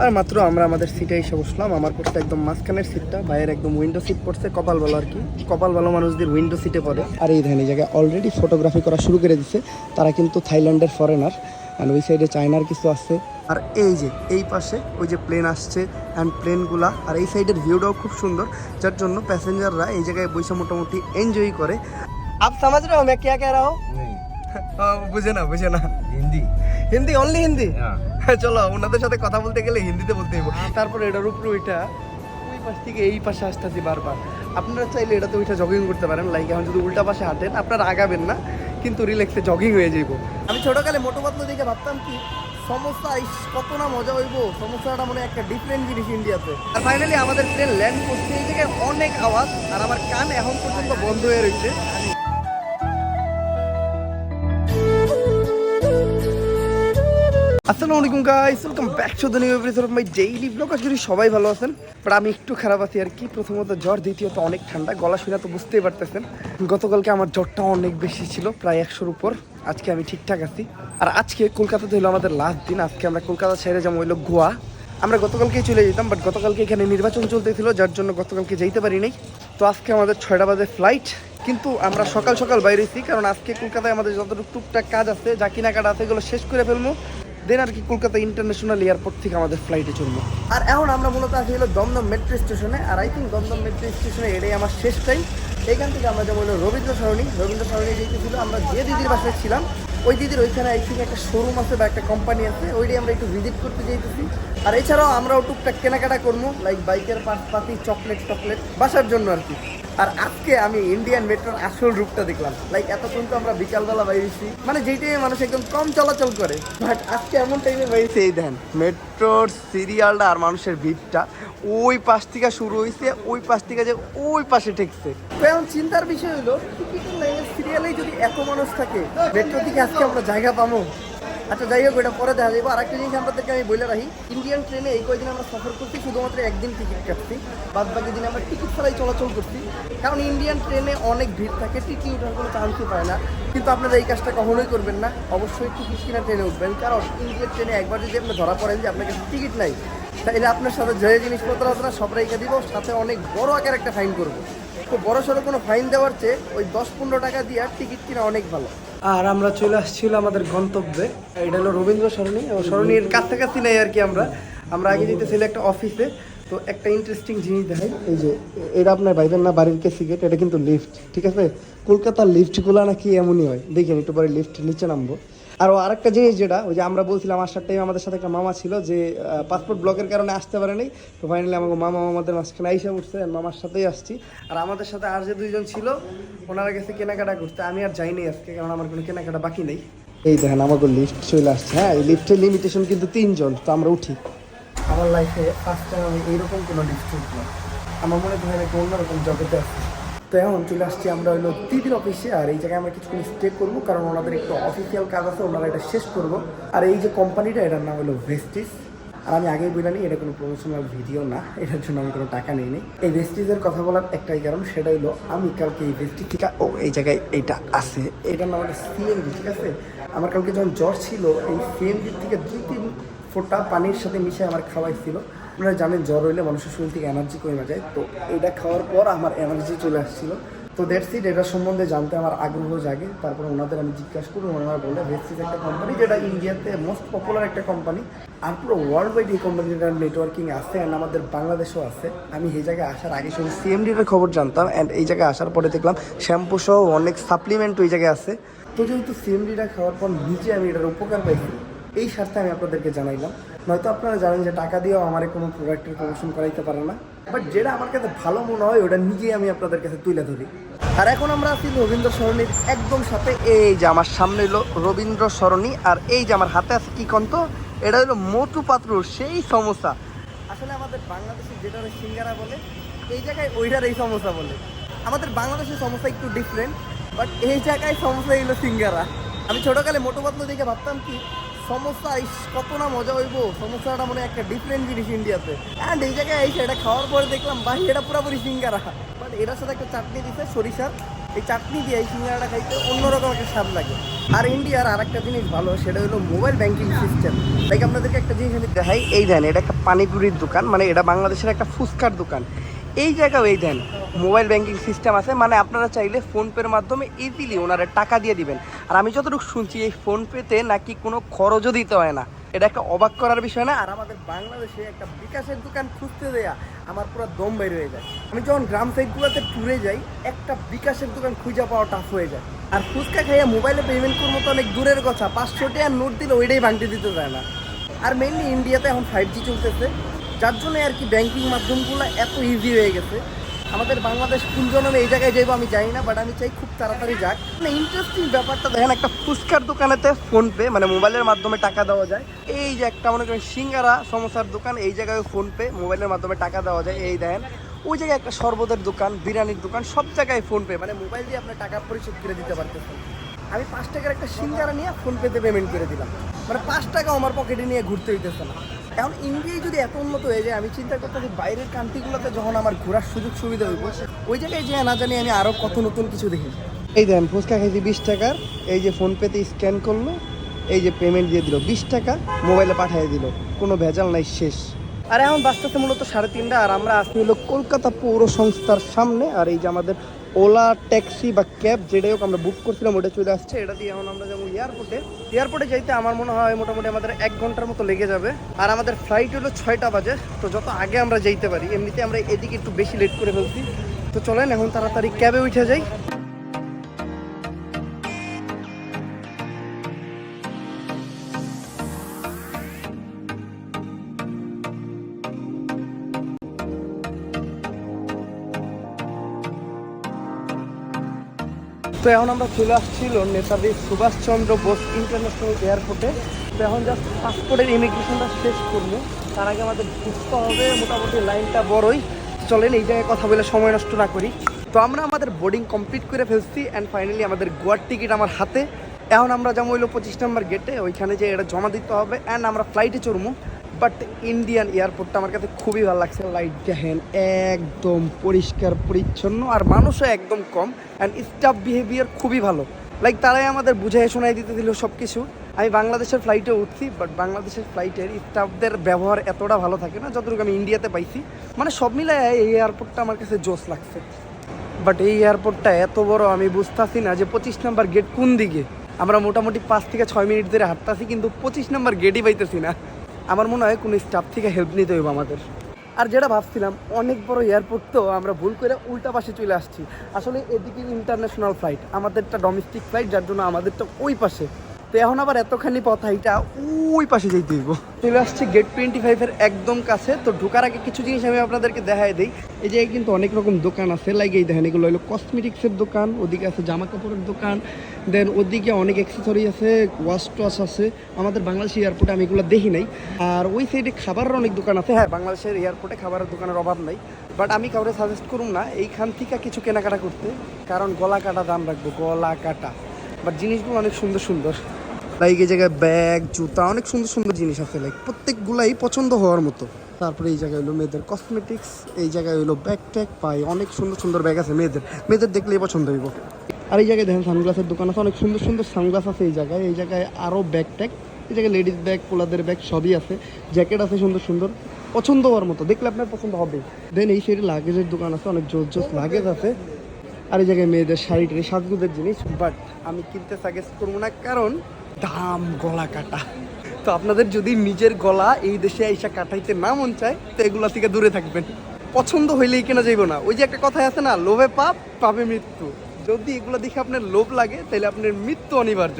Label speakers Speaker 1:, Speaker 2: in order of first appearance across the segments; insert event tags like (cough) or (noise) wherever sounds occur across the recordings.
Speaker 1: আর মাত্র আমরা আমাদের সিটে এসে বসলাম। আমার পড়ছে একদম মাঝখানের সিটটা বাইরের একদম উইন্ডো সিট পড়ছে কপাল ভালো আর কি। কপাল ভালো মানুষদের উইন্ডো সিটে পড়ে। আর এই ধরনের এই জায়গায় অলরেডি ফটোগ্রাফি করা শুরু করে দিছে। তারা কিন্তু থাইল্যান্ডের ফরেনার অ্যান্ড ওই সাইডে চায়নার কিছু আছে। আর এই যে এই পাশে ওই যে প্লেন আসছে অ্যান্ড প্লেনগুলা আর এই সাইডের ভিউটাও খুব সুন্দর। যার জন্য প্যাসেঞ্জাররা এই জায়গায় বসে মোটামুটি এনজয় করে। আপ সমাজ রে হ্যাঁ কে কে রাও বুঝে না বুঝে না।
Speaker 2: হিন্দি।
Speaker 1: হিন্দি অনলি হিন্দি?
Speaker 2: हाँ (laughs)
Speaker 1: চলো ওনাদের সাথে কথা বলতে গেলে হিন্দিতে বলতে হইব। তারপরে এটার উপরে ওইটা ওই পাশ থেকে এই পাশে আসতেছি বারবার। আপনারা চাইলে এটাতে ওইটা জগিং করতে পারেন লাইক এখন যদি উল্টা পাশে হাঁটেন আপনারা আগাবেন না কিন্তু রিল্যাক্সে জগিং হয়ে যাইব। আমি ছোটকালে মোটো পাতলা দেখে ভাবতাম কি সমস্যা কত না মজা হইব। সমস্যাটা মনে হয় একটা ডিফারেন্ট জিনিস ইন্ডিয়াতে আর ফাইনালি আমাদের ট্রেন ল্যান্ড করছে এই জায়গায় অনেক আওয়াজ আর আমার কান এখন পর্যন্ত বন্ধ হয়ে রয়েছে আসসালামু আলাইকুম guys welcome back to the new episode of my daily blog আজকে সবাই ভালো আছেন বাট আমি একটু খারাপ আছি আর কি। প্রথমত জ্বর, দ্বিতীয়ত অনেক ঠান্ডা, গলা শুনে তো বুঝতেই পারতেছেন। গতকালকে আমার জ্বরটা অনেক বেশি ছিল, প্রায় একশোর উপর। আজকে আমি ঠিকঠাক আছি। আর আজকে কলকাতাতে হলো আমাদের লাস্ট দিন। আজকে আমরা কলকাতা ছেড়ে যাব হইল গোয়া। আমরা গতকালকেই চলে যেতাম বাট গতকালকে এখানে নির্বাচন চলতেছিল, যার জন্য গতকালকে যেতে পারি নাই তো আজকে আমাদের ছয়টা বাজে ফ্লাইট কিন্তু আমরা সকাল সকাল বাইরেছি কারণ আজকে কলকাতায় আমাদের যতটুকু টুকটাক কাজ আছে, যা কেনাকাটা আছে, এগুলো শেষ করে ফেলব। দেন আর কি কলকাতা ইন্টারন্যাশনাল এয়ারপোর্ট থেকে আমাদের ফ্লাইটে চলবো। আর এখন আমরা মূলত আছি হলো দমদম মেট্রো স্টেশনে আর আই থিঙ্ক দমদম মেট্রো স্টেশনে এটাই আমার শেষ টাইম এখান থেকে আমরা যেমন রবীন্দ্র সরণি। রবীন্দ্র সরণি যেহেতু ছিল আমরা যে দিদির বাসায় ছিলাম, ওই দিদির ওইখানে আই থিঙ্ক একটা শোরুম আছে বা একটা কোম্পানি আছে, ওইটাই আমরা একটু ভিজিট করতে যাইতেছি। আর এছাড়াও আমরাও টুকটাক কেনাকাটা করব লাইক বাইকের পার্ট পাতি চকলেট টকলেট বাসার জন্য আর কি। আর আজকে আমি ইন্ডিয়ান মেট্রোর আসল রূপটা দেখলাম। লাইক এতক্ষণ তো আমরা বিকালবেলা বাইরেছি। মানে যেই টাইমে মানুষ একদম কম চলাচল করে। বাট আজকে এমন টাইমে বাইরেছে, এই দেন মেট্রোর সিরিয়ালটা আর মানুষের ভিড়টা ওই পাশ থেকে শুরু হয়েছে ওই পাশ থেকে যে ওই পাশে ঠেকছে। তো এখন চিন্তার বিষয় হলো সিরিয়ালে যদি এত মানুষ থাকে মেট্রো থেকে আজকে আমরা জায়গা পাবো। আচ্ছা যাই হোক, এটা পরে দেখা যাব। আর একটা জিনিস আপনাদেরকে আমি বলে রাখি ইন্ডিয়ান ট্রেনে এই কয়দিন আমরা সফর করছি, শুধুমাত্র একদিন টিকিট কাটছি। বাদ বাকি দিন আমরা টিকিট ছাড়াই চলাচল করছি। কারণ ইন্ডিয়ান ট্রেনে অনেক ভিড় থাকে টিকিট ওঠার কোনো চান্সই পায় না। কিন্তু আপনারা এই কাজটা কখনোই করবেন না। অবশ্যই টিকিট কিনা ট্রেনে উঠবেন। কারণ ইন্ডিয়ান ট্রেনে একবার যদি আপনি ধরা পড়েন যে আপনার কাছে টিকিট নাই, তাহলে আপনার সাথে যে জিনিসপত্র না, সব রেখে দিব, সাথে অনেক বড় আকার একটা ফাইন করব। তো বড় সড়ো কোনো ফাইন দেওয়ার চেয়ে ওই দশ পনেরো টাকা দিয়ে টিকিট কিনা অনেক ভালো। আর আমরা চলে আসছিল আমাদের গন্তব্যে। এটা হলো রবীন্দ্র সরণি। সরণির কাছাকাছি নেই আর কি আমরা। আমরা আগে যেতেছিলাম একটা অফিসে তো একটা ইন্টারেস্টিং জিনিস দেখাই। এই যে, এটা আপনার বাইবেন না বাড়ির কেসি গেট এটা কিন্তু লিফট ঠিক আছে? কলকাতার লিফটগুলো নাকি এমনই হয়। দেখেন একটু পরে লিফট নিচে নামবো। আর আরেকটা জিনিস যেটা, ওই যে আমরা বলছিলাম আসার টাইম আমাদের সাথে একটা মামা ছিল যে পাসপোর্ট ব্লকের কারণে আসতে পারে নাই তো ফাইনালি আমাকে মামা আমাদের মাঝখানে আইসা উঠছে মামার সাথেই আসছি। আর আমাদের সাথে আর যে দুইজন ছিল, ওনারা গেছে কেনাকাটা করতে। আমি আর যাইনি আজকে, কারণ আমার কোনো কেনাকাটা বাকি নেই। এই দেখেন, আমাকে লিফট চলে আসছে। হ্যাঁ এই লিফটের লিমিটেশন কিন্তু তিনজন, তো আমরা উঠি। আমার লাইফে ফার্স্ট টাইম আমি এইরকম কোনো লিফট উঠলাম। আমার মনে হয় অন্যরকম জগতে আসছে তো এখন চলে আসছি আমরা হলো দিদির অফিসে আর এই জায়গায় আমরা কিছুক্ষণ স্টে করব, কারণ ওনাদের একটু অফিসিয়াল কাজ আছে, ওনারা এটা শেষ করব। আর এই যে কোম্পানিটা এটার নাম হলো ভেস্টিস আর আমি আগেই বলিনি এটা কোনো প্রমোশনাল ভিডিও না, এটার জন্য আমি কোনো টাকা নিই নি এই ভেস্টিজের কথা বলার একটাই কারণ, সেটা হলো আমি কালকে এই ভেস্টিজ থেকে ও, এই জায়গায় এইটা আছে। এটার নাম হলো সিএনজি ঠিক আছে? আমার কালকে যখন জ্বর ছিল, এই সিএনজি থেকে দুই তিন ফোঁটা পানির সাথে মিশে আমার খাওয়াইছিল আপনারা জানেন জ্বর হইলে মানুষের শরীর থেকে এনার্জি কমে যায়। তো এটা খাওয়ার পর আমার এনার্জি চলে আসছিল। তো দ্যাটস ইট এটা সম্বন্ধে জানতে আমার আগ্রহ জাগে। তারপরে ওনাদের আমি জিজ্ঞাসা করি, ওনারা বলে ভেস্টিস একটা কোম্পানি যেটা ইন্ডিয়াতে মোস্ট পপুলার একটা কোম্পানি আর পুরো ওয়ার্ল্ড ওয়াইড এই কোম্পানিটার নেটওয়ার্কিং আছে অ্যান্ড আমাদের বাংলাদেশেও আছে। আমি এই জায়গায় আসার আগে শুধু সিএমডির খবর জানতাম অ্যান্ড এই জায়গায় আসার পরে দেখলাম শ্যাম্পু সহ অনেক সাপ্লিমেন্ট ওই জায়গায় আছে। তো যেহেতু সিএমডিটা খাওয়ার পর নিজে আমি এটার উপকার পাইছি এই স্বার্থে আমি আপনাদেরকে জানাইলাম। নয়তো আপনারা জানেন যে টাকা দিয়েও আমার কোনো প্রোডাক্টের প্রমোশন করাইতে পারে না। বাট যেটা আমার কাছে ভালো মনে হয়, ওটা নিজেই আমি আপনাদের কাছে তুলে ধরি। আর এখন আমরা আছি রবীন্দ্র সরণির একদম সাথে। এই যে আমার সামনে হলো রবীন্দ্র সরণি, আর এই যে আমার হাতে আছে কি কন্ত এটা হলো মোটু পাত্রুর সেই সমস্যা আসলে আমাদের বাংলাদেশে যেটা সিঙ্গারা বলে, এই জায়গায় ওইটার এই সমস্যা বলে। আমাদের বাংলাদেশের সমস্যা একটু ডিফারেন্ট বাট এই জায়গায় সমস্যা হলো সিঙ্গারা। আমি ছোটকালে মোটো পাতলু দেখে ভাবতাম কি সমোসা ইস, কত না মজা হইব। সমোসাটা মনে একটা ডিফারেন্ট জিনিস ইন্ডিয়াতে অ্যান্ড এই জায়গায় এসে এটা খাওয়ার পরে দেখলাম ভাই এটা পুরোপুরি সিঙ্গারা। বাট এটার সাথে একটা চাটনি দিছে সরিষার। এই চাটনি দিয়ে এই সিঙ্গারাটা খাইতে অন্যরকম একটা স্বাদ লাগে। আর ইন্ডিয়ার আর একটা জিনিস ভালো সেটা হলো মোবাইল ব্যাংকিং সিস্টেম লাইক আপনাদেরকে একটা জিনিস আমি দেখাই এই দেন এটা একটা পানিপুরির দোকান মানে এটা বাংলাদেশের একটা ফুচকার দোকান। এই জায়গাও এই দেন মোবাইল ব্যাংকিং সিস্টেম আছে মানে আপনারা চাইলে ফোনপের মাধ্যমে ইজিলি ওনারা টাকা দিয়ে দিবেন। আর আমি যতটুকু শুনছি, এই ফোনপেতে নাকি কোনো খরচও দিতে হয় না। এটা একটা অবাক করার বিষয় না? আর আমাদের বাংলাদেশে একটা বিকাশের দোকান খুঁজতে দেয়া, আমার পুরো দম বের হয়ে যায়। আমি যখন গ্রাম সাইডগুলোতে ট্যুরে যাই, একটা বিকাশের দোকান খুঁজে পাওয়া টাফ হয়ে যায়। আর ফুচকা খাইয়া মোবাইলে পেমেন্ট করব তো অনেক দূরের কথা, পাঁচশো টাকা নোট দিলে ওইটাই ভাঙতে দিতে চায় না। আর মেনলি ইন্ডিয়াতে এখন ফাইভ জি চলতেছে। যার জন্য আর কি ব্যাংকিং মাধ্যমগুলো এত ইজি হয়ে গেছে। আমাদের বাংলাদেশ কোন জন্মে এই জায়গায় যাইবো আমি জানি না বাট আমি চাই খুব তাড়াতাড়ি যাক। মানে ইন্টারেস্টিং ব্যাপারটা দেখেন, একটা ফুচকার দোকানেতে ফোনপে মানে মোবাইলের মাধ্যমে টাকা দেওয়া যায়। এই যে একটা মনে করেন সিঙ্গারা সমোসার দোকান, এই জায়গায় ফোনপে মোবাইলের মাধ্যমে টাকা দেওয়া যায়। এই দেখেন, ওই জায়গায় একটা শরবতের দোকান, বিরিয়ানির দোকান, সব জায়গায় ফোনপে মানে মোবাইল দিয়ে আপনার টাকা পরিশোধ করে দিতে পারতেছেন। আমি পাঁচ টাকার একটা সিঙ্গারা নিয়ে ফোনপেতে পেমেন্ট করে দিলাম। মানে পাঁচ টাকা আমার পকেটে নিয়ে ঘুরতে হইতেছে না। এখন ইন্ডিয়ায় যদি এত উন্নত হয়ে যায় আমি চিন্তা করতেছি বাইরের কান্ট্রিগুলোতে যখন আমার ঘোরার সুযোগ সুবিধা হইব ওই জায়গায় যে না জানি আমি আরও কত নতুন কিছু দেখি। এই দেন ফুচকা খাইছি বিশ টাকার এই যে ফোনপেতে স্ক্যান করল এই যে পেমেন্ট দিয়ে দিল বিশ টাকা মোবাইলে পাঠিয়ে দিল কোনো ভেজাল নাই শেষ। আর এখন বাঁচতেছে মূলত সাড়ে তিনটা আর আমরা আসছি হলো কলকাতা পৌর সংস্থার সামনে আর এই যে আমাদের ওলা ট্যাক্সি বা ক্যাব যেটাই হোক আমরা বুক করছিলাম, ওটা চলে আসছে। এটা দিয়ে এখন আমরা যাব এয়ারপোর্টে এয়ারপোর্টে যাইতে আমার মনে হয় মোটামুটি আমাদের এক ঘণ্টার মতো লেগে যাবে। আর আমাদের ফ্লাইট হলো ছয়টা বাজে, তো যত আগে আমরা যাইতে পারি, এমনিতে আমরা এদিকে একটু বেশি লেট করে ফেলছি। তো চলেন, এখন তাড়াতাড়ি ক্যাবে উঠে যাই। তো এখন আমরা চলে আসছিল নেতাজি সুভাষচন্দ্র বোস ইন্টারন্যাশনাল এয়ারপোর্টে। তো এখন জাস্ট পাসপোর্টের ইমিগ্রেশনটা শেষ করব। তার আগে আমাদের ঢুকতে হবে, মোটামুটি লাইনটা বড়ই। চলেন এই জায়গায় কথা বলে সময় নষ্ট না করি। তো আমরা আমাদের বোর্ডিং কমপ্লিট করে ফেলছি অ্যান্ড ফাইনালি আমাদের গোয়ার টিকিট আমার হাতে। এখন আমরা যেমন হইল পঁচিশ নম্বর গেটে ওইখানে যে এটা জমা দিতে হবে অ্যান্ড আমরা ফ্লাইটে চড়বো। বাট ইন্ডিয়ান এয়ারপোর্টটা আমার কাছে খুবই ভালো লাগছে। লাইট দেখেন, একদম পরিষ্কার, পরিচ্ছন্ন, আর মানুষও একদম কম অ্যান্ড স্টাফ বিহেভিয়ার খুবই ভালো। লাইক তারাই আমাদের বুঝাই শোনাই দিতে দিল সব কিছু আমি বাংলাদেশের ফ্লাইটে উঠছি বাট বাংলাদেশের ফ্লাইটের স্টাফদের ব্যবহার এতটা ভালো থাকে না, যতটুকু আমি ইন্ডিয়াতে পাইছি। মানে সব মিলায় এই এয়ারপোর্টটা আমার কাছে জোস লাগছে। বাট এই এয়ারপোর্টটা এত বড়, আমি বুঝতেছি না যে পঁচিশ নাম্বার গেট কোন দিকে। আমরা মোটামুটি পাঁচ থেকে ছয় মিনিট ধরে হাঁটতাছি, কিন্তু পঁচিশ নাম্বার গেটই পাইতেছি না। আমার মনে হয় কোনো স্টাফ থেকে হেল্প নিতে হইব আমাদের। আর যেটা ভাবছিলাম, অনেক বড় এয়ারপোর্ট তো আমরা ভুল করে উল্টা পাশে চলে আসছি। আসলে এদিকে ইন্টারন্যাশনাল ফ্লাইট আমাদেরটা ডোমেস্টিক ফ্লাইট যার জন্য আমাদেরটা ওই পাশে। তো এখন আবার এতখানি পথ এটা ওই পাশে যেতে হইব। চলে আসছে গেট টোয়েন্টি ফাইভের একদম কাছে। তো ঢোকার আগে কিছু জিনিস আমি আপনাদেরকে দেখাই দিই। এই জায়গায় কিন্তু অনেক রকম দোকান আছে। এই দেখেন, এগুলো হলো কসমেটিক্সের দোকান, ওদিকে আছে জামা কাপড়ের দোকান দেন ওদিকে অনেক অ্যাক্সেসরি আছে ওয়াশ টোয়াশ আছে। আমাদের বাংলাদেশ এয়ারপোর্টে আমি এগুলো দেখি নাই। আর ওই সাইডে খাবারের অনেক দোকান আছে। হ্যাঁ বাংলাদেশের এয়ারপোর্টে খাবারের দোকানের অভাব নাই। বাট আমি কাউরে সাজেস্ট করুম না, এইখান থেকে কিছু কেনাকাটা করতে। কারণ গলা কাটা দাম রাখব, গলা কাটা। বাট জিনিসগুলো অনেক সুন্দর সুন্দর। লাইক এই জায়গায় ব্যাগ জুতা, অনেক সুন্দর সুন্দর জিনিস আছে লাইক প্রত্যেকগুলাই পছন্দ হওয়ার মতো। তারপরে এই জায়গায় হলো মেয়েদের কসমেটিক্স এই জায়গায় হলো ব্যাগ ট্যাগ পাই অনেক সুন্দর সুন্দর ব্যাগ আছে মেয়েদের। মেয়েদের দেখলেই পছন্দ হইব। আর এই জায়গায় দেখেন সানগ্লাসের দোকান আছে, অনেক সুন্দর সুন্দর সানগ্লাস আছে এই জায়গায়। এই জায়গায় আরও ব্যাগ ট্যাগ এই জায়গায় লেডিস ব্যাগ পোলাদের ব্যাগ সবই আছে। জ্যাকেট আছে সুন্দর সুন্দর, পছন্দ হওয়ার মতো। দেখলে আপনার পছন্দ হবে। দেন এই সাইডে লাগেজের দোকান আছে, অনেক জোর জোর লাগেজ আছে। আর এই জায়গায় মেয়েদের শাড়ি টাড়ি সাজগুজের জিনিস। বাট আমি কিনতে সাজেস্ট করব না, কারণ দাম গলা কাটা। তো আপনাদের যদি নিজের গলা এই দেশে আইসা কাটাইতে না মন চায়, তো এগুলা থেকে দূরে থাকবেন। পছন্দ হইলেই কেনা যাইব না। ওই যে একটা কথা আছে না, লোভে পাপ পাবে মৃত্যু। যদি এগুলো দেখে আপনার লোভ লাগে তাহলে আপনার মৃত্যু অনিবার্য।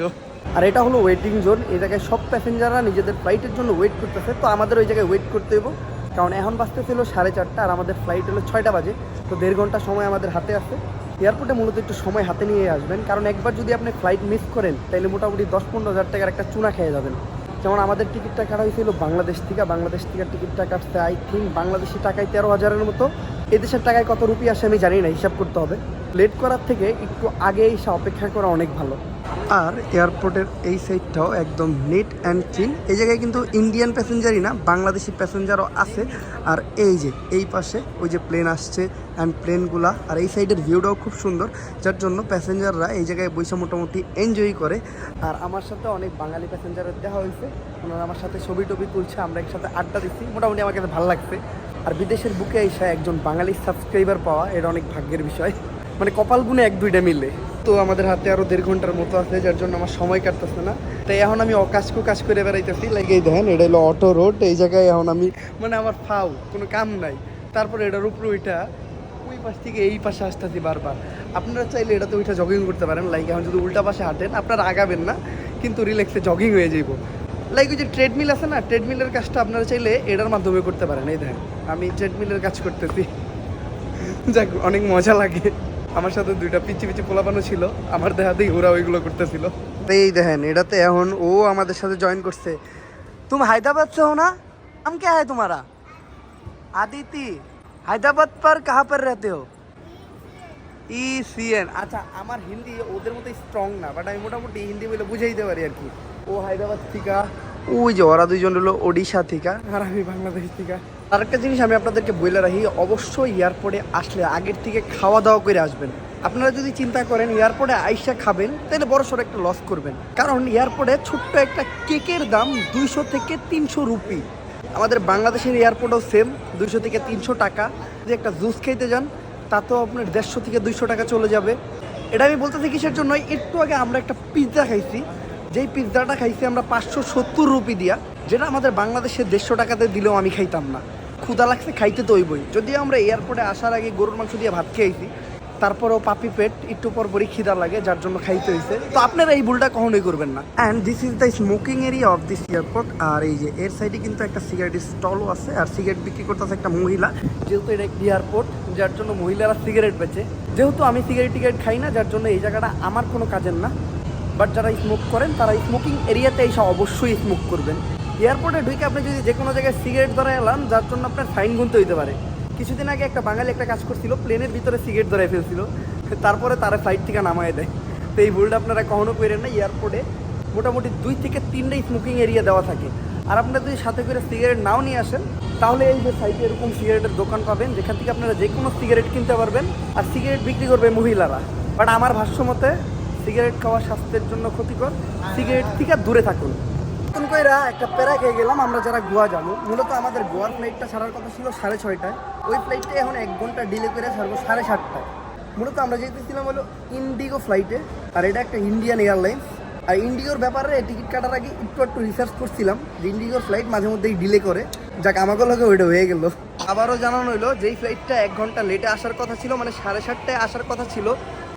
Speaker 1: আর এটা হলো ওয়েটিং জোন এই জায়গায় সব প্যাসেঞ্জাররা নিজেদের ফ্লাইটের জন্য ওয়েট করতেছে। তো আমাদের ওই জায়গায় ওয়েট করতে হইব। কারণ এখন বাজতে ছিল সাড়ে চারটা, আর আমাদের ফ্লাইট হলো ছয়টা বাজে। তো দেড় ঘণ্টা সময় আমাদের হাতে আছে। এয়ারপোর্টে মূলত একটু সময় হাতে নিয়ে আসবেন। কারণ একবার যদি আপনি ফ্লাইট মিস করেন তাহলে মোটামুটি দশ পনেরো হাজার টাকার একটা চুনা খেয়ে যাবেন। যেমন আমাদের টিকিটটা কাটা হয়েছিল বাংলাদেশ থেকে বাংলাদেশ থেকে টিকিটটা কাটতে আই থিঙ্ক বাংলাদেশি টাকায় তেরো হাজারের মতো। এদেশের টাকায় কত রুপি আসে আমি জানি না, হিসাব করতে হবে। লেট করার থেকে একটু আগে এসে অপেক্ষা করা অনেক ভালো। আর এয়ারপোর্টের এই সাইডটাও একদম নিট অ্যান্ড ক্লিন এই জায়গায় কিন্তু ইন্ডিয়ান প্যাসেঞ্জারই না, বাংলাদেশি প্যাসেঞ্জারও আছে। আর এই যে, এই পাশে ওই যে প্লেন আসছে অ্যান্ড প্লেনগুলা আর এই সাইডের ভিউটাও খুব সুন্দর। যার জন্য প্যাসেঞ্জাররা এই জায়গায় বসে মোটামুটি এনজয় করে। আর আমার সাথে অনেক বাঙালি প্যাসেঞ্জারের দেখা হয়েছে। ওনারা আমার সাথে ছবি টবি তুলছে, আমরা একসাথে আড্ডা দিচ্ছি। মোটামুটি আমার কাছে ভালো লাগছে। আর বিদেশের বুকে এসে একজন বাঙালি সাবস্ক্রাইবার পাওয়া, এটা অনেক ভাগ্যের বিষয়। মানে কপাল গুনে এক দুইটা মিলে। তো আমাদের হাতে আরও দেড় ঘণ্টার মতো আছে, যার জন্য আমার সময় কাটতেছে না। তাই এখন আমি অকাশ কুকাশ করে বেড়াইতেছি। লাইক এই দেখেন, এটা হলো অটো রোড এই জায়গায় এখন আমি মানে আমার ফাউ, কোনো কাম নাই। তারপরে এটার উপরে ওইটা ওই পাশ থেকে এই পাশে আসতেছি বারবার। আপনারা চাইলে এটাতে ওইটা জগিং করতে পারেন। লাইক এখন যদি উল্টা পাশে হাঁটেন, আপনারা আগাবেন না, কিন্তু রিল্যাক্সে জগিং হয়ে যাইব। লাইক ওই যে ট্রেডমিল আছে না ট্রেডমিলের কাজটা আপনারা চাইলে এটার মাধ্যমে করতে পারেন। এই দেখেন, আমি ট্রেডমিলের কাজ করতেছি। যাক, অনেক মজা লাগে। আমার সাথে দুইটা পিচি পিচি পোলাপানো ছিল আমার দেহাতেই ওরা ওইগুলো করতেছিল। এই দেখেন এটাতে এখন ও আমাদের সাথে জয়েন করছে। তুমি হায়দ্রাবাদ সে না? আম কে হ্যায় তোমারা? আদিতি হায়দ্রাবাদ পর কাহা পর রেতে হো? ই সিএন আচ্ছা আমার হিন্দি ওদের মতো স্ট্রং না বাট আমি মোটামুটি হিন্দি বলে বুঝাইতে পারি আর কি। ও হায়দ্রাবাদ থিকা ওই যে ওরা দুইজন হলো ওড়িশা থিকা। আর আমি বাংলাদেশ থিকা। আর একটা জিনিস আমি আপনাদেরকে বলে রাখি, অবশ্যই এয়ারপোর্টে আসলে আগের থেকে খাওয়া দাওয়া করে আসবেন। আপনারা যদি চিন্তা করেন, এয়ারপোর্টে আইসা খাবেন তাহলে বড় সড়ো একটা লস করবেন। কারণ এয়ারপোর্টে ছোট্ট একটা কেকের দাম দুইশো থেকে তিনশো রুপি। আমাদের বাংলাদেশের এয়ারপোর্টও সেম দুইশো থেকে তিনশো টাকা। যে একটা জুস খেতে যান, তাতেও আপনার দেড়শো থেকে দুইশো টাকা চলে যাবে। এটা আমি বলতেছি কিসের জন্য, একটু আগে আমরা একটা পিৎজা খাইছি। যেই পিৎজাটা খাইছি আমরা পাঁচশো সত্তর রুপি দিয়া, যেটা আমাদের বাংলাদেশের দেড়শো টাকাতে দিলেও আমি খাইতাম না। ক্ষুদা লাগছে, খাইতে তো ওই বই যদিও আমরা এয়ারপোর্টে আসার আগে গরুর মাংস দিয়ে ভাত খেয়েছি, তারপরেও পাপি পেট একটু পর পরই খিদা লাগে, যার জন্য খাইতে হয়েছে তো আপনারা এই ভুলটা কখনোই করবেন না। And this is the smoking area of this airport আর এই যে এর সাইডে কিন্তু একটা সিগারেটের স্টলও আছে, আর সিগারেট বিক্রি করতেছে একটা মহিলা। যেহেতু এটা একটি এয়ারপোর্ট যার জন্য মহিলারা সিগারেট বেচে। যেহেতু আমি সিগারেট টিগারেট খাই না, যার জন্য এই জায়গাটা আমার কোনো কাজের না। বাট যারা স্মোক করেন, তারা স্মোকিং এরিয়াতে এসে অবশ্যই স্মোক করবেন। এয়ারপোর্টে ঢুকে আপনি যদি যে কোনো জায়গায় সিগারেট ধরে এলাম, যার জন্য আপনার ফাইন গুনতে হইতে পারে। কিছুদিন আগে একটা বাঙালি একটা কাজ করছিল, প্লেনের ভিতরে সিগারেট ধরে ফেলছিল। তারপরে তারা ফ্লাইট থেকে নামায় দেয়। তো এই ভুলটা আপনারা কখনো করেন না এয়ারপোর্টে মোটামুটি দুই থেকে তিনটে স্মোকিং এরিয়া দেওয়া থাকে। আর আপনারা যদি সাথে করে সিগারেট নাও নিয়ে আসেন, তাহলে এই যে সাইডে এরকম সিগারেটের দোকান পাবেন, যেখান থেকে আপনারা যে কোনো সিগারেট কিনতে পারবেন, আর সিগারেট বিক্রি করবে মহিলারা। বাট আমার ভাষ্য মতে, সিগারেট খাওয়া স্বাস্থ্যের জন্য ক্ষতিকর। সিগারেট থেকে দূরে থাকুন। নতুন কইরা একটা প্যারা খেয়ে গেলাম, আমরা যারা গোয়া যাব। মূলত আমাদের গোয়ার ফ্লাইটটা ছাড়ার কথা ছিল সাড়ে ছয়টায়। ওই ফ্লাইটটা এখন এক ঘণ্টা ডিলে করে ছাড়বো সাড়ে সাতটায়। মূলত আমরা যেতেছিলাম হলো ইন্ডিগো ফ্লাইটে আর এটা একটা ইন্ডিয়ান এয়ারলাইন্স আর ইন্ডিগোর ব্যাপারে টিকিট কাটার আগে একটু একটু রিসার্চ করছিলাম যে ইন্ডিগোর ফ্লাইট মাঝে মধ্যেই ডিলে করে। যাক আমাকে লোকে ওইটা হয়ে গেল। আবারও জানানো হলো যেই ফ্লাইটটা এক ঘণ্টা লেটে আসার কথা ছিল মানে সাড়ে সাতটায় আসার কথা ছিল।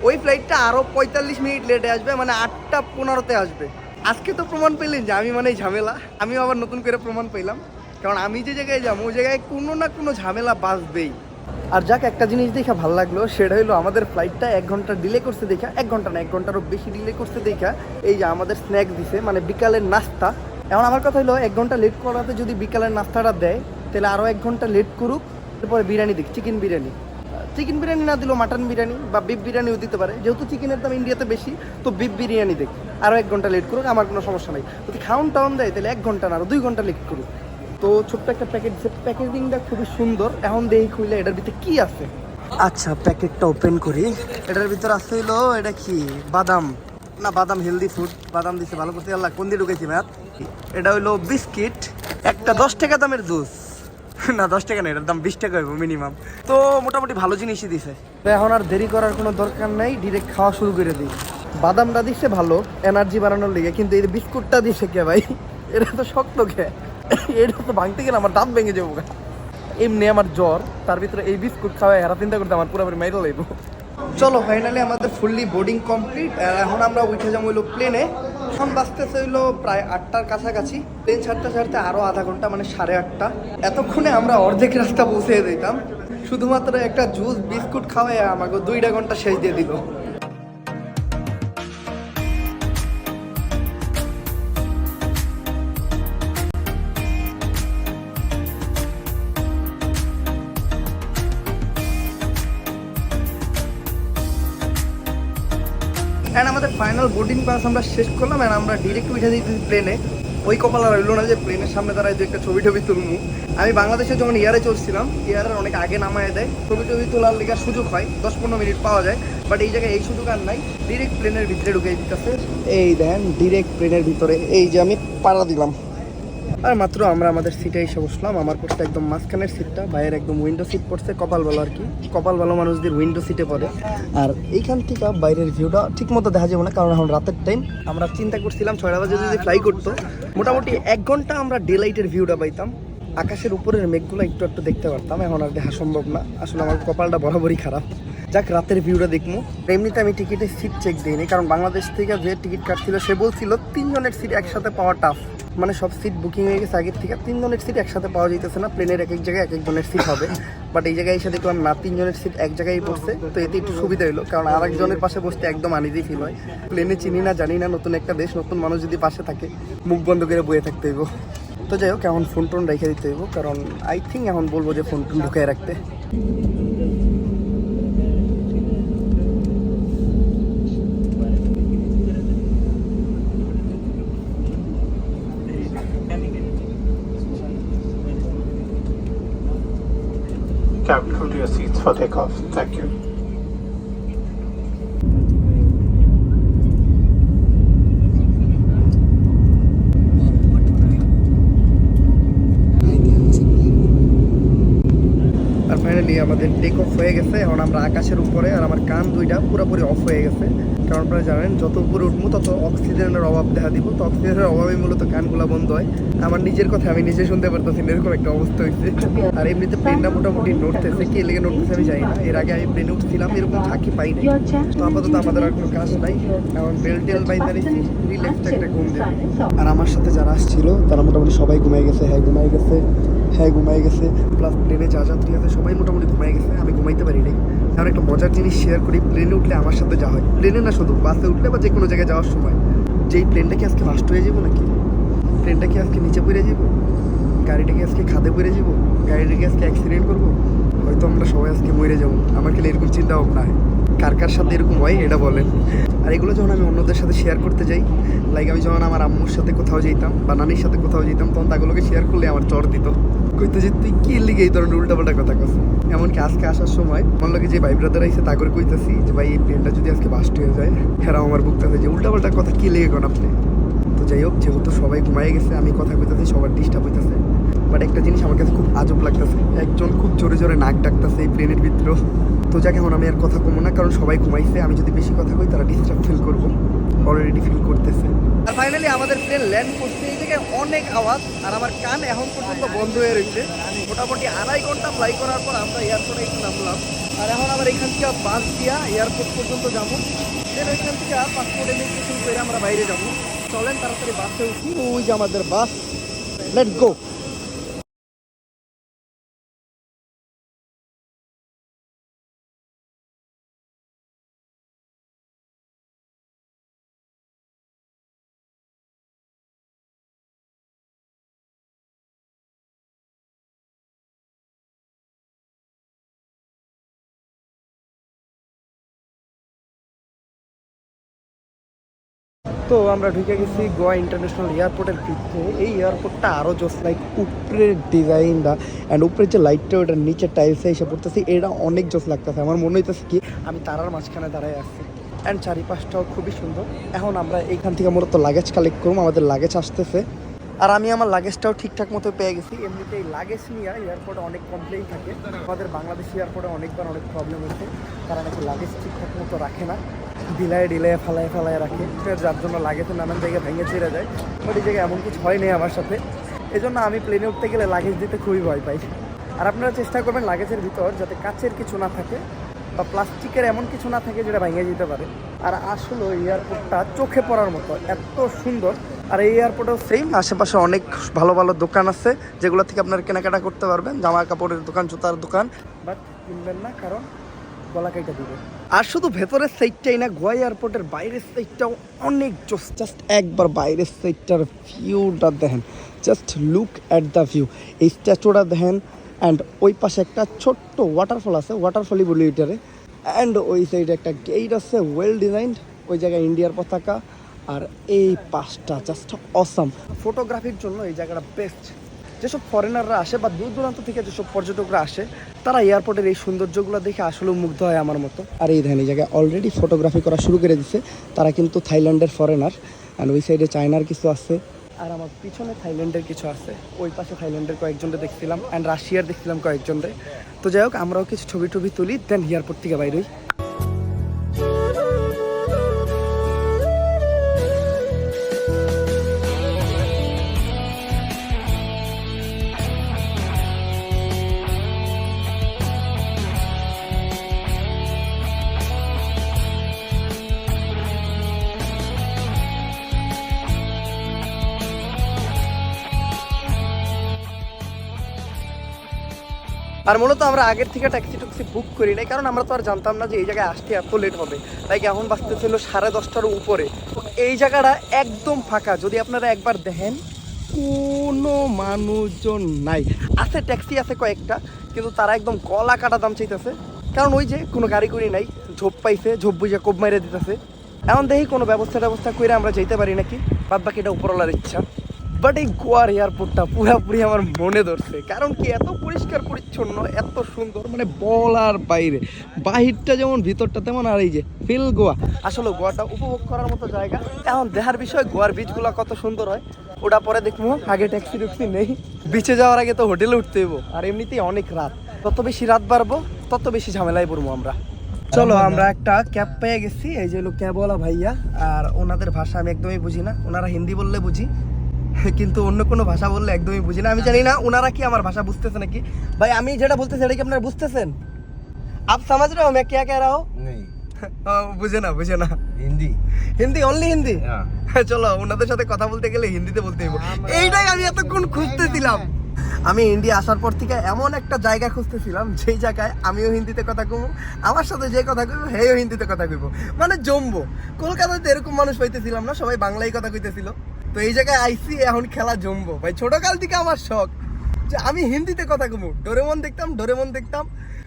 Speaker 1: ওই ফ্লাইটটা আরও পঁয়তাল্লিশ মিনিট লেটে আসবে মানে আটটা পনেরোতে আসবে। আজকে তো প্রমাণ পেলেন যে আমি মানে ঝামেলা। আমিও আবার নতুন করে প্রমাণ পেলাম। কারণ আমি যে জায়গায় যাব, ওই জায়গায় কোনো না কোনো ঝামেলা বাঁচবেই। আর যাক, একটা জিনিস দেখে ভালো লাগল, সেটা হলো আমাদের ফ্লাইটটা এক ঘণ্টা ডিলে করছে দেখা, এক ঘণ্টা না, এক ঘন্টারও বেশি ডিলে করছে দেখা। এই যে আমাদের স্ন্যাক দিছে মানে বিকালের নাস্তা। এখন আমার কথা হলো এক ঘণ্টা লেট করাতে যদি বিকালের নাস্তাটা দেয়, তাহলে আরও এক ঘণ্টা লেট করুক, তারপরে বিরিয়ানি দিক চিকেন বিরিয়ানি। চিকেন বিরিয়ানি না দিলেও মাটন বিরিয়ানি বা বিফ বিরিয়ানিও দিতে পারে। যেহেতু চিকেনের দাম ইন্ডিয়াতে বেশি, তো বিফ বিরিয়ানি দেখ। আরও এক ঘণ্টা লেট করুক, আমার কোনো সমস্যা নাই। যদি খাউন টাউন দেয়, তাহলে এক ঘণ্টা না আরও দুই ঘণ্টা লেট করুক। তো ছোট্ট একটা প্যাকেট প্যাকেজিংটা খুবই সুন্দর, এখন দেখি খুললে এটার ভিতরে কি আছে? আচ্ছা প্যাকেটটা ওপেন করি। এটার ভিতরে আছে হইল, এটা কি? বাদাম। না, বাদাম হেলদি ফুড বাদাম দিছে ভালো করতে। আল্লাহ, কোন দিয়ে ঢুকেছি ম্যাথ এটা হইল বিস্কিট, একটা দশ টাকা দামের জুস না দশ টাকা না এটার দাম বিশ টাকা হইব মিনিমাম তো মোটামুটি ভালো জিনিসই দিছে। তো এখন আর দেরি করার কোনো দরকার নাই ডিরেক্ট খাওয়া শুরু করে দিই। বাদামটা দিচ্ছে ভালো এনার্জি বাড়ানোর লিগে কিন্তু এই বিস্কুটটা দিছে কে ভাই? এটা তো শক্ত কে? এটা তো ভাঙতে গেলে আমার দাঁত ভেঙে যাব এমনি আমার জ্বর তার ভিতরে এই বিস্কুট খাওয়া হেরা চিন্তা করতে আমার পুরোপুরি মাইরে লাগবো চলো ফাইনালি আমাদের ফুললি বোর্ডিং কমপ্লিট এখন আমরা উঠে যাব হইল প্লেনে এখন বাঁচতেছে হইল প্রায় আটটার কাছাকাছি। ট্রেন ছাড়তে ছাড়তে আরও আধা ঘণ্টা মানে সাড়ে আটটা। এতক্ষণে আমরা অর্ধেক রাস্তা পৌঁছে দিতাম শুধুমাত্র একটা জুস, বিস্কুট খাওয়াই আমাকে দুইটা ঘণ্টা শেষ দিয়ে দিল। ফাইনাল বোর্ডিং পাস আমরা শেষ করলাম অ্যান্ড আমরা ডিরেক্ট উঠে দিয়েছি প্লেনে ওই কপাল আর রইল না যে প্লেনের সামনে দাঁড়ায় দু একটা ছবি টবি তুলবো। আমি বাংলাদেশে যখন ইয়ারে চলছিলাম ইয়ারের অনেক আগে নামায় দেয়। ছবি টবি তোলার লেগে সুযোগ হয়, দশ পনেরো মিনিট পাওয়া যায়। বাট এই জায়গায় এই সুযোগ আর নাই ডিরেক্ট প্লেনের ভিতরে ঢুকে দিতেছে। এই দেন ডিরেক্ট প্লেনের ভিতরে। এই যে আমি পাড়া দিলাম। আর মাত্র আমরা আমাদের সিটে এসে বসলাম। আমার পড়ছে একদম মাঝখানের সিটটা বাইরের একদম উইন্ডো সিট পড়ছে, কপাল ভালো আর কি। কপাল ভালো মানুষদের উইন্ডো সিটে পড়ে। আর এইখান থেকে বাইরের ভিউটা ঠিক মতো দেখা যাবে না, কারণ এখন রাতের টাইম আমরা চিন্তা করছিলাম ছয়টা বাজে যদি ফ্লাই করতো। মোটামুটি এক ঘণ্টা আমরা ডে লাইটের ভিউটা পাইতাম। আকাশের উপরের মেঘগুলো একটু একটু দেখতে পারতাম। এখন আর দেখা সম্ভব না। আসলে আমার কপালটা বরাবরই খারাপ। যাক, রাতের ভিউটা দেখব। এমনিতে আমি টিকিটের সিট চেক দিইনি, কারণ বাংলাদেশ থেকে যে টিকিট কাটছিল, সে বলছিল তিনজনের সিট একসাথে পাওয়া টাফ মানে সব সিট বুকিং হয়ে গেছে আগের থেকে। তিনজনের সিট একসাথে পাওয়া যেতেছে না প্লেনের এক এক জায়গায় এক একজনের সিট হবে। বাট এই জায়গায় এসে দেখলাম না, তিনজনের সিট এক জায়গায় পড়ছে। তো এতে একটু সুবিধা হলো কারণ আর একজনের পাশে বসতে একদম আনিজি ফিল হয়। প্লেনে চিনি না, জানি না, নতুন একটা দেশ, নতুন মানুষ যদি পাশে থাকে, মুখ বন্ধ করে বয়ে থাকতে হইব। তো যাই হোক, এখন ফোন টোন রেখে দিতে হইব, কারণ আই থিঙ্ক এখন বলব যে ফোন টোন ঢুকায় রাখতে।
Speaker 2: Cabin to your seats for takeoff. Thank you.
Speaker 1: আমাদের টেক অফ হয়ে গেছে। এখন আমরা আকাশের উপরে আর আমার কান দুইটা পুরোপুরি অফ হয়ে গেছে। কারণ আপনারা জানেন, যত উপরে উঠবো, তত অক্সিজেনের অভাব দেখা দিব। তো অক্সিজেনের অভাবে মূলত কানগুলা বন্ধ হয়। আমার নিজের কথা আমি নিজে শুনতে পারতেছি এরকম একটা অবস্থা হয়েছে। আর এমনিতে প্লেনটা মোটামুটি নড়তেছে। কি লেগে নড়তেছে আমি জানি না। এর আগে আমি প্লেনে উঠছিলাম, এরকম ঝাঁকি পাই নাই। তো আপাতত আমাদের আর কোনো কাজ নাই। এখন বেল টেল বাইন্দা নিচ্ছি রিল্যাক্সড একটা ঘুম দেবে। আর আমার সাথে যারা আসছিল, তারা মোটামুটি সবাই ঘুমাই গেছে হ্যাঁ ঘুমাই গেছে। হ্যাঁ ঘুমাই গেছে। প্লাস প্লেনে যা যাত্রী আছে, সবাই মোটামুটি ঘুমাই গেছে, আমি ঘুমাইতে পারি নাই। কারণ একটা মজার জিনিস শেয়ার করি প্লেনে উঠলে আমার সাথে যা হয়। প্লেনে না শুধু বাসে উঠলে বা যে কোনো জায়গায় যাওয়ার সময়। যেই প্লেনটা কি আজকে ফাস্ট হয়ে যাব নাকি? প্লেনটা কি আজকে নিচে পড়ে যাব? গাড়িটা কি আজকে খাদে পড়ে যাব? গাড়িটা কি আজকে অ্যাক্সিডেন্ট করব? হয়তো আমরা সবাই আজকে মরে যাব। আমার খেলে এরকম চিন্তা ভাবনা হয়। কার কার সাথে এরকম হয় এটা বলেন। আর এগুলো যখন আমি অন্যদের সাথে শেয়ার করতে যাই লাইক আমি যখন আমার আম্মুর সাথে কোথাও যেতাম বা নানির সাথে কোথাও যেতাম, তখন তাগুলোকে শেয়ার করলে আমার জ্বর দিত। কইতে যে, তুই কি লিগে এই ধরনের উল্টাপাল্টা কথা কস? এমনকি আজকে আসার সময় মনে লাগে যে ভাই ব্রাদার আইসে করে কইতেছি যে, ভাই, এই প্লেনটা যদি আজকে বাস্ট হয়ে যায়, হেরাও আমার বুকটাতে যে উল্টাপাল্টা কথা কি লেগে কোন আপনি? তো যাই হোক, যেহেতু সবাই ঘুমাই গেছে, আমি কথা কইতেছি, সবার ডিস্টার্ব হইতেছে। বাট একটা জিনিস আমার কাছে খুব আজব লাগতেছে, একজন খুব জোরে জোরে নাক ডাকতেছে এই প্লেনের ভিতরে তো যাকে, এখন আমি আর কথা কমো না, কারণ সবাই ঘুমাইছে। আমি যদি বেশি কথা কই, তারা ডিস্টার্ব ফিল করব। অলরেডি ফিল করতেছে। আর ফাইনালি আমাদের প্লেন ল্যান্ড করছে, এই জায়গায় অনেক আওয়াজ, আর আমার কান এখন পর্যন্ত বন্ধ হয়ে রয়েছে মোটামুটি আড়াই ঘণ্টা ফ্লাই করার পর আমরা এয়ারপোর্টে একটু নামলাম। আর এখন আবার এখান থেকে বাস দিয়া এয়ারপোর্ট পর্যন্ত যাব। দেন ওইখান থেকে পাসপোর্ট ইমিগ্রেশন করে আমরা বাইরে যাব। চলেন তাড়াতাড়ি বাসে উঠি। ওই যে আমাদের বাস। লেট গো তো আমরা ঢুকে গেছি গোয়া ইন্টারন্যাশনাল এয়ারপোর্টের ভিতরে। এই এয়ারপোর্টটা আরও জাস্ট লাইক উপরের ডিজাইনটা অ্যান্ড উপরের যে লাইটটা ওটার নিচে টাইলসে এসে পড়তেছে এটা অনেক জোস লাগতেছে। আমার মনে হইতেছে কি, আমি তারার মাঝখানে দাঁড়ায় আছি। অ্যান্ড চারিপাশটাও খুবই সুন্দর। এখন আমরা এইখান থেকে মূলত লাগেজ কালেক্ট করব, আমাদের লাগেজ আসতেছে। আর আমি আমার লাগেজটাও ঠিকঠাক মতো পেয়ে গেছি। এমনিতে এই লাগেজ নিয়ে এয়ারপোর্টে অনেক কমপ্লেন থাকে। আমাদের বাংলাদেশ এয়ারপোর্টে অনেকবার অনেক প্রবলেম হয়েছে। তারা নাকি লাগেজ ঠিকঠাক মতো রাখে না। ডিলায় ডিলায় ফালায় ফালায় রাখে। যার জন্য লাগেজে নানান জায়গায় ভেঙে ছিঁড়ে যায়। বাট এই জায়গায় এমন কিছু হয়নি আমার সাথে। এই জন্য আমি প্লেনে উঠতে গেলে লাগেজ দিতে খুবই ভয় পাই। আর আপনারা চেষ্টা করবেন লাগেজের ভিতর যাতে কাচের কিছু না থাকে বা প্লাস্টিকের এমন কিছু না থাকে যেটা ভেঙে যেতে পারে। আর আসলে এয়ারপোর্টটা চোখে পড়ার মতো, এত সুন্দর। আর এই এয়ারপোর্টেও সেম আশেপাশে অনেক ভালো ভালো দোকান আছে, যেগুলো থেকে আপনারা কেনাকাটা করতে পারবেন। জামা কাপড়ের দোকান, জুতার দোকান। বাট কিনবেন না, কারণ গলা কেটে দিবে। আর শুধু ভেতরের সাইডটাই না, গোয়া এয়ারপোর্টের বাইরের সাইডটাও অনেক জোস জাস্ট একবার বাইরের সাইডটার ভিউটা দেখেন। Just look at the view এই স্ট্যাচুটা দেখেন অ্যান্ড ওই পাশে একটা ছোট্ট ওয়াটারফল আছে ওয়াটারফলই বলি এটারে অ্যান্ড ওই সাইডে একটা গেট আছে ওয়েল ডিজাইনড ওই জায়গায় ইন্ডিয়ার পতাকা। আর এই পাশটা জাস্ট অসাম ফটোগ্রাফির জন্য এই জায়গাটা বেস্ট যেসব ফরেনাররা আসে বা দূর দূরান্ত থেকে যেসব পর্যটকরা আসে, তারা এয়ারপোর্টের এই সৌন্দর্যগুলো দেখে আসলে মুগ্ধ হয় আমার মতো। আর এই দেখেন, এই জায়গায় অলরেডি ফটোগ্রাফি করা শুরু করে দিছে। তারা কিন্তু থাইল্যান্ডের ফরেনার আর ওই সাইডে চায়নার কিছু আছে। আর আমার পিছনে থাইল্যান্ডের কিছু আছে। ওই পাশে থাইল্যান্ডের কয়েকজনকে দেখছিলাম। অ্যান্ড রাশিয়ার দেখছিলাম কয়েকজনরে তো যাই হোক, আমরাও কিছু ছবি টবি তুলি দেন এয়ারপোর্ট থেকে বাইরে আর মূলত আমরা আগের থেকে ট্যাক্সি টুক্সি বুক করি নাই, কারণ আমরা তো আর জানতাম না যে এই জায়গায় আসতে এত লেট হবে। লাইক এখন বাঁচতেছিল সাড়ে দশটার উপরে। এই জায়গাটা একদম ফাঁকা। যদি আপনারা একবার দেখেন, কোনো মানুষজন নাই। আছে ট্যাক্সি আছে কয়েকটা, কিন্তু তারা একদম কলা কাটা দাম চাইতেছে। কারণ ওই যে কোনো গাড়ি করি নাই, ঝোপ পাইছে, ঝোপ বুঝে কোপ মাইরে দিতেছে। এখন দেখি কোনো ব্যবস্থা ট্যবস্থা করে আমরা যেতে পারি নাকি? বাদ বাকি এটা উপরওয়ালার ইচ্ছা। বাট এই গোয়ার এয়ারপোর্টটা পুরাপুরি আমার মনে ধরছে। কারণ কি এত পরিষ্কার পরিচ্ছন্ন এত সুন্দর মানে বলার বাইরে। বাহিরটা যেমন ভিতরটা তেমন আর এই যে ফিল গোয়া। আসলে গোয়াটা উপভোগ করার মতো জায়গা। এখন দেখার বিষয় গোয়ার বিচগুলো কত সুন্দর হয়। ওটা পরে দেখব আগে ট্যাক্সি টুক্সি নেই বিচে যাওয়ার আগে তো হোটেলে উঠতে হইব। আর এমনিতেই অনেক রাত। তত বেশি রাত বাড়বো তত বেশি ঝামেলায় পড়ব আমরা। চলো আমরা একটা ক্যাব পেয়ে গেছি। এই যে হলো ক্যাবওয়ালা ভাইয়া। আর ওনাদের ভাষা আমি একদমই বুঝি না। ওনারা হিন্দি বললে বুঝি। কিন্তু অন্য কোনো ভাষা বললে একদমই বুঝি না। আমি জানি না ওনারা কি আমার ভাষা বুঝতেছে নাকি? ভাই আমি যেটা বলতেছি এটা কি আপনারা বুঝতেছেন? আপ সমাজ রে আমি কে
Speaker 3: কে
Speaker 1: রাও বুঝে না বুঝে না।
Speaker 3: হিন্দি।
Speaker 1: হিন্দি অনলি হিন্দি? (laughs) চলো ওনাদের সাথে কথা বলতে গেলে হিন্দিতে বলতে হইব। এইটাই আমি এতক্ষণ খুঁজতেছিলাম আমি ইন্ডিয়া আসার পর থেকে এমন একটা জায়গা খুঁজতেছিলাম যেই জায়গায় আমিও হিন্দিতে কথা কব আমার সাথে যে কথা কইব হেও হিন্দিতে কথা কইব। মানে জমবো। কলকাতাতে এরকম মানুষ হইতেছিলাম না সবাই বাংলায় কথা কইতেছিল। তো এই জায়গায় আইসি, এখন খেলা জমবো। ভাই, ছোটকাল থেকে আমার শখ। যে আমি হিন্দিতে কথা কমু। ডোরেমন দেখতাম ডোরেমন দেখতাম।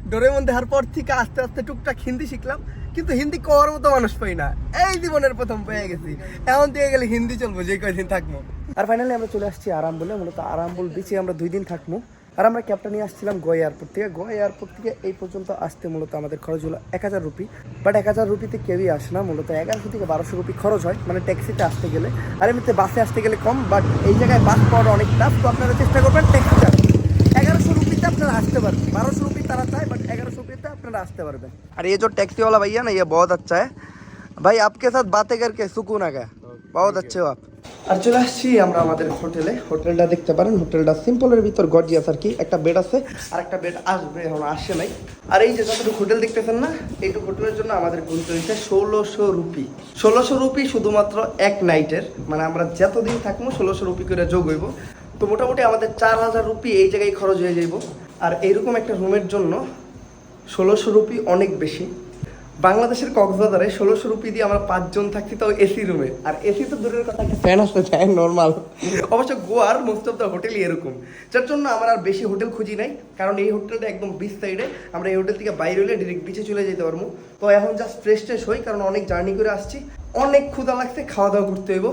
Speaker 1: ডোরেমন দেখার পর থেকে আস্তে আস্তে টুকটাক হিন্দি শিখলাম। কিন্তু হিন্দি কওয়ার মতো মানুষ পাই না। এই জীবনের প্রথম পেয়ে গেছি। এখন থেকে গেলে হিন্দি চলবো, যে কয়দিন থাকব। আর ফাইনালি আমরা চলে আসছি আরামবুলে। মূলত আরামবুল বিচে আমরা দুই দিন থাকব। আর আমরা ক্যাবটা নিয়ে আসছিলাম গোয়া এয়ারপোর্ট থেকে গোয়া এয়ারপোর্ট থেকে এই পর্যন্ত আসতে মূলত আমাদের খরচ হলো এক হাজার রুপি বাট এক হাজার রুপিতে কেউই আসে না মূলত এগারোশো থেকে বারোশো রুপি খরচ হয় মানে ট্যাক্সিতে আসতে গেলে আর এমনিতে বাসে আসতে গেলে কম বাট এই জায়গায় বাস পাওয়াটা অনেক টাফ তো আপনারা চেষ্টা করবেন ট্যাক্সিতে এগারোশো রুপিতে আপনারা আসতে পারবেন বারোশো রুপি তারা চায় বাট এগারোশো রুপিতে আপনারা আসতে পারবেন আর ये जो टैक्सी वाला भैया ना ये बहुत अच्छा है भाई आपके साथ बातें करके सुकून आ गया পাওয়া যাচ্ছে আপ। আর চলে আসছি আমরা আমাদের হোটেলে। হোটেলটা দেখতে পারেন, হোটেলটা সিম্পলের ভিতর গর্জিয়াস আর কি। একটা বেড আছে আর একটা বেড আসবে, এখন আসে নাই। আর এই যে যতটুকু হোটেল দেখতেছেন না, এইটুকু হোটেলের জন্য আমাদের গুনতে হয়েছে ষোলোশো রুপি। ষোলোশো রুপি শুধুমাত্র এক নাইটের মানে আমরা যতদিন থাকব ষোলোশো রুপি করে যোগ হইব। তো মোটামুটি আমাদের চার হাজার রুপি এই জায়গায় খরচ হয়ে যাইব। আর এরকম একটা রুমের জন্য ষোলোশো রুপি অনেক বেশি। বাংলাদেশের কক্সবাজারে ষোলোশো রুপি দিয়ে আমরা পাঁচজন থাকছি তাও এসি রুমে আর এসি তো দূরের কথা ফ্যান আসতে চায় নর্মাল অবশ্য গোয়ার মোস্ট অফ দ্য হোটেলই এরকম। যার জন্য আমরা আর বেশি হোটেল খুঁজি নাই, কারণ এই হোটেলটা একদম বিচ সাইডে আমরা এই হোটেল থেকে বাইরে হলে ডিরেক্ট বিচে চলে যেতে পারব। তো এখন জাস্ট ফ্রেশ ট্রেশ হই, কারণ অনেক জার্নি করে আসছি। অনেক ক্ষুধা লাগছে খাওয়া দাওয়া করতে হইব।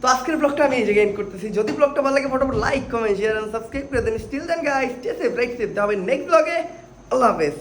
Speaker 1: তো আজকের ব্লগটা আমি এই জায়গায় end করতেছি। যদি ব্লগটা ভালো লাগে, ফটোফট like comment share and subscribe করে দেন। Still then guys stay safe right safe হবে নেক্সট ব্লগে আল্লাহ হাফেজ।